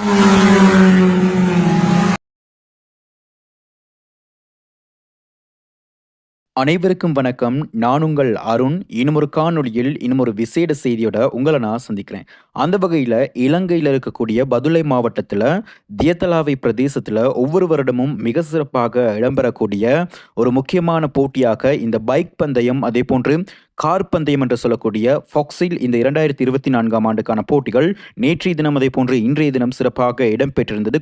Oh. அனைவருக்கும் வணக்கம். நான் உங்கள் அருண். இன்னுமொரு காணொளியில், இன்னுமொரு விசேட செய்தியோட உங்களை நான் சந்திக்கிறேன். அந்த வகையில் இலங்கையில் இருக்கக்கூடிய பதுளை மாவட்டத்தில் தியத்தலாவை பிரதேசத்தில் ஒவ்வொரு வருடமும் மிக சிறப்பாக இடம்பெறக்கூடிய ஒரு முக்கியமான போட்டியாக இந்த பைக் பந்தயம், அதேபோன்று கார் பந்தயம் என்று சொல்லக்கூடிய ஃபாக்ஸில் இந்த 2024ஆம் ஆண்டுக்கான போட்டிகள் நேற்றைய தினம், அதேபோன்று இன்றைய தினம் சிறப்பாக இடம்பெற்றிருந்தது.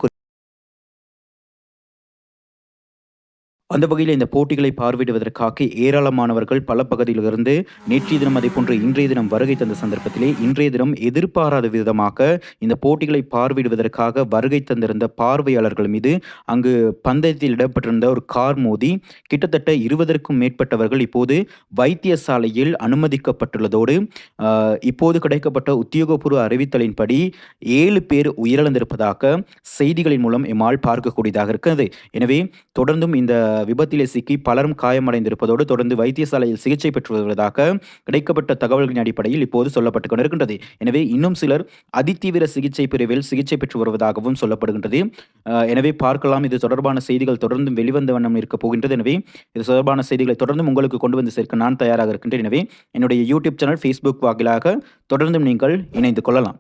அந்த வகையில் இந்த போட்டிகளை பார்வையிடுவதற்காக ஏராளமானவர்கள் பல பகுதியிலிருந்து நேற்றைய தினம், அதேபோன்று இன்றைய தினம் வருகை தந்த சந்தர்ப்பத்திலே, இன்றைய தினம் எதிர்பாராத விதமாக இந்த போட்டிகளை பார்வையிடுவதற்காக வருகை தந்திருந்த பார்வையாளர்கள் மீது, அங்கு பந்தயத்தில் இடப்பட்டிருந்த ஒரு கார் மோதி, கிட்டத்தட்ட 20ற்கும் மேற்பட்டவர்கள் இப்போது வைத்தியசாலையில் அனுமதிக்கப்பட்டுள்ளதோடு, இப்போது கிடைக்கப்பட்ட உத்தியோகபூர்வ அறிவித்தலின்படி ஏழு பேர் உயிரிழந்திருப்பதாக செய்திகளின் மூலம் எம்மால் பார்க்கக்கூடியதாக இருக்கிறது. எனவே தொடர்ந்தும் இந்த விபத்திலே சிக்கி பலரும் காயமடைந்திருப்பதோடு, தொடர்ந்து வைத்தியசாலையில் சிகிச்சை பெற்று வருவதாக கிடைக்கப்பட்ட தகவல்களின் அடிப்படையில் இப்போது சொல்லப்பட்டுக் கொண்டிருக்கின்றது. எனவே இன்னும் சிலர் அதிதீவிர சிகிச்சை பிரிவில் சிகிச்சை பெற்று வருவதாகவும் சொல்லப்படுகின்றது. எனவே பார்க்கலாம் இது தொடர்பான செய்திகள் தொடர்ந்தும் வெளிவந்த வண்ணம் இருக்கப் போகின்றது. எனவே இது தொடர்பான செய்திகளை தொடர்ந்தும் உங்களுக்கு கொண்டு வந்து சேர்க்க நான் தயாராக இருக்கின்றேன். எனவே என்னுடைய யூடியூப் சேனல், ஃபேஸ்புக் வாயிலாக தொடர்ந்தும் நீங்கள் இணைந்து கொள்ளலாம்.